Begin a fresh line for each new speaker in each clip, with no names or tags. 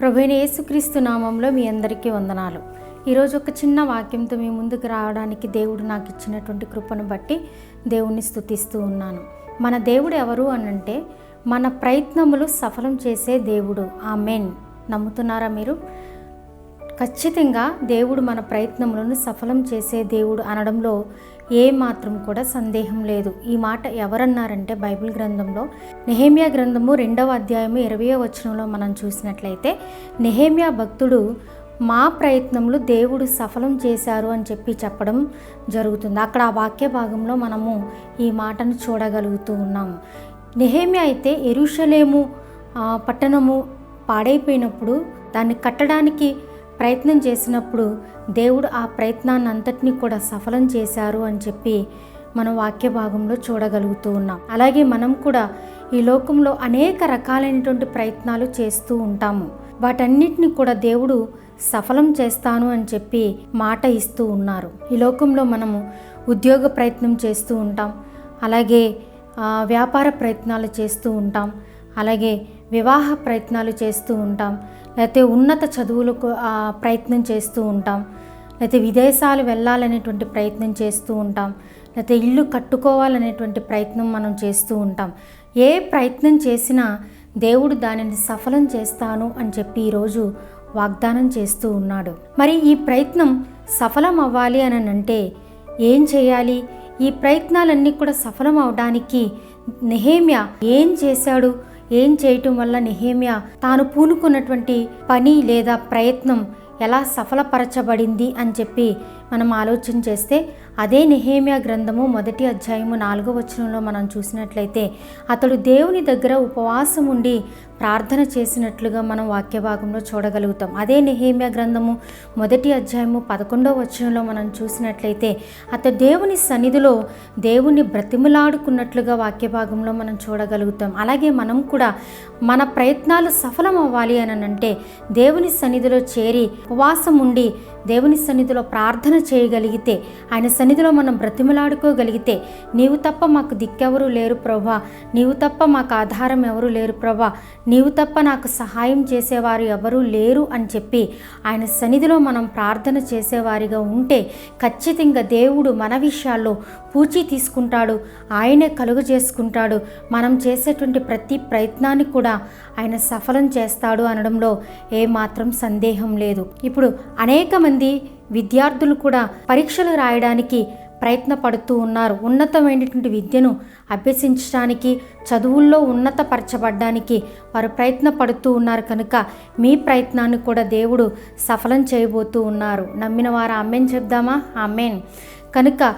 ప్రభుైన యేసుక్రీస్తు నామంలో మీ అందరికీ వందనాలు. ఈరోజు ఒక చిన్న వాక్యంతో మీ ముందుకు రావడానికి దేవుడు నాకు ఇచ్చినటువంటి కృపను బట్టి దేవుణ్ణి స్థుతిస్తూ ఉన్నాను. మన దేవుడు ఎవరు అనంటే మన ప్రయత్నములు సఫలం చేసే దేవుడు. ఆ మెయిన్ నమ్ముతున్నారా మీరు? ఖచ్చితంగా దేవుడు మన ప్రయత్నములను సఫలం చేసే దేవుడు అనడంలో ఏ మాత్రం కూడా సందేహం లేదు. ఈ మాట ఎవరన్నారంటే బైబిల్ గ్రంథంలో నెహేమియా గ్రంథము రెండవ అధ్యాయము ఇరవయో వచనంలో మనం చూసినట్లయితే నెహేమియా భక్తుడు మా ప్రయత్నములు దేవుడు సఫలం చేశారు అని చెప్పి చెప్పడం జరుగుతుంది. అక్కడ ఆ వాక్య భాగంలో మనము ఈ మాటను చూడగలుగుతూ ఉన్నాము నెహేమి అయితే ఎరుషలేము పట్టణము పాడైపోయినప్పుడు దాన్ని కట్టడానికి ప్రయత్నం చేసినప్పుడు దేవుడు ఆ ప్రయత్నాన్ని అంతటినీ కూడా సఫలం చేశారు అని చెప్పి మనం వాక్య భాగంలో చూడగలుగుతూ ఉన్నాం. అలాగే మనం కూడా ఈ లోకంలో అనేక రకాలైనటువంటి ప్రయత్నాలు చేస్తూ ఉంటాము. వాటన్నిటిని కూడా దేవుడు సఫలం చేస్తాను అని చెప్పి మాట ఇస్తూ ఉన్నారు. ఈ లోకంలో మనము ఉద్యోగ ప్రయత్నం చేస్తూ ఉంటాం. అలాగే వ్యాపార ప్రయత్నాలు చేస్తూ ఉంటాం. అలాగే వివాహ ప్రయత్నాలు చేస్తూ ఉంటాం. లేకపోతే ఉన్నత చదువులకు ప్రయత్నం చేస్తూ ఉంటాం. లేకపోతే విదేశాలు వెళ్ళాలనేటువంటి ప్రయత్నం చేస్తూ ఉంటాం. లేకపోతే ఇల్లు కట్టుకోవాలనేటువంటి ప్రయత్నం మనం చేస్తూ ఉంటాం. ఏ ప్రయత్నం చేసినా దేవుడు దానిని సఫలం చేస్తాను అని చెప్పి ఈరోజు వాగ్దానం చేస్తూ ఉన్నాడు. మరి ఈ ప్రయత్నం సఫలం అవ్వాలి అని అంటే ఏం చేయాలి? ఈ ప్రయత్నాలన్నీ కూడా సఫలం అవడానికి నెహేమ్య ఏం చేశాడు? ఏం చేయటం వల్ల నెహేమియా తాను పూనుకున్నటువంటి పని లేదా ప్రయత్నం ఎలా సఫలపరచబడింది అని చెప్పి మనం ఆలోచన చేస్తే అదే నెహేమియా గ్రంథము మొదటి అధ్యాయము నాలుగో వచనంలో మనం చూసినట్లయితే అతడు దేవుని దగ్గర ఉపవాసం ఉండి ప్రార్థన చేసినట్లుగా మనం వాక్య భాగంలో చూడగలుగుతాం. అదే నెహేమియా గ్రంథము మొదటి అధ్యాయము పదకొండో వచనంలో మనం చూసినట్లయితే అతడు దేవుని సన్నిధిలో దేవుని బ్రతిమలాడుకున్నట్లుగా వాక్య భాగంలో మనం చూడగలుగుతాం. అలాగే మనం కూడా మన ప్రయత్నాలు సఫలం అవ్వాలి అని అంటే దేవుని సన్నిధిలో చేరి ఉపవాసం ఉండి దేవుని సన్నిధిలో ప్రార్థన చేయగలిగితే ఆయన సన్నిధిలో మనం బ్రతిమలాడుకోగలిగితే నీవు తప్ప మాకు దిక్కెవరూ లేరు ప్రభా నీవు తప్ప మాకు ఆధారం ఎవరు లేరు ప్రభా నీవు తప్ప నాకు సహాయం చేసేవారు ఎవరూ లేరు అని చెప్పి ఆయన సన్నిధిలో మనం ప్రార్థన చేసేవారిగా ఉంటే ఖచ్చితంగా దేవుడు మన విషయాల్లో పూచి తీసుకుంటాడు ఆయనే కలుగు చేసుకుంటాడు. మనం చేసేటువంటి ప్రతి ప్రయత్నాన్ని కూడా ఆయన సఫలం చేస్తాడు అనడంలో ఏమాత్రం సందేహం లేదు. ఇప్పుడు అనేక మంది విద్యార్థులు కూడా పరీక్షలు రాయడానికి ప్రయత్నపడుతూ ఉన్నారు. ఉన్నతమైనటువంటి విద్యను అభ్యసించడానికి చదువుల్లో ఉన్నతపరచబడ్డానికి వారు ప్రయత్నపడుతూ ఉన్నారు కనుక మీ ప్రయత్నాన్ని కూడా దేవుడు సఫలం చేయబోతూ ఉన్నారు. నమ్మిన వారు అమ్మేన్ చెప్దామా? అమ్మేన్ కనుక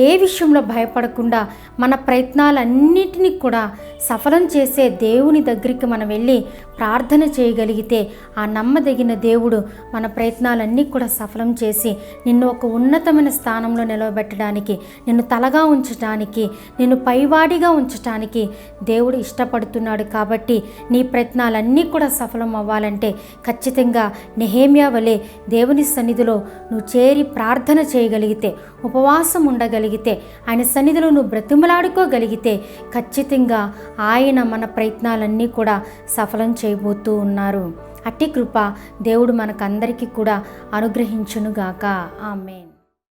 ఏ విషయంలో భయపడకుండా మన ప్రయత్నాలన్నిటినీ కూడా సఫలం చేసే దేవుని దగ్గరికి మనం వెళ్ళి ప్రార్థన చేయగలిగితే ఆ నమ్మదగిన దేవుడు మన ప్రయత్నాలన్నీ కూడా సఫలం చేసి నిన్ను ఒక ఉన్నతమైన స్థానంలో నిలవబెట్టడానికి నిన్ను తలగా ఉంచడానికి నిన్ను పైవాడిగా ఉంచడానికి దేవుడు ఇష్టపడుతున్నాడు కాబట్టి నీ ప్రయత్నాలన్నీ కూడా సఫలం అవ్వాలంటే ఖచ్చితంగా నెహేమియా వలె దేవుని సన్నిధిలో నువ్వు చేరి ప్రార్థన చేయగలిగితే ఉపవాసం ఉండగలిగితే ఆయన సన్నిధిలో నువ్వు బ్రతిమలాడుకోగలిగితే ఖచ్చితంగా ఆయన మన ప్రయత్నాలన్నీ కూడా సఫలం చేయబోతూ ఉన్నారు. అట్టి కృప దేవుడు మనకందరికీ కూడా అనుగ్రహించునుగాక. ఆమెన్.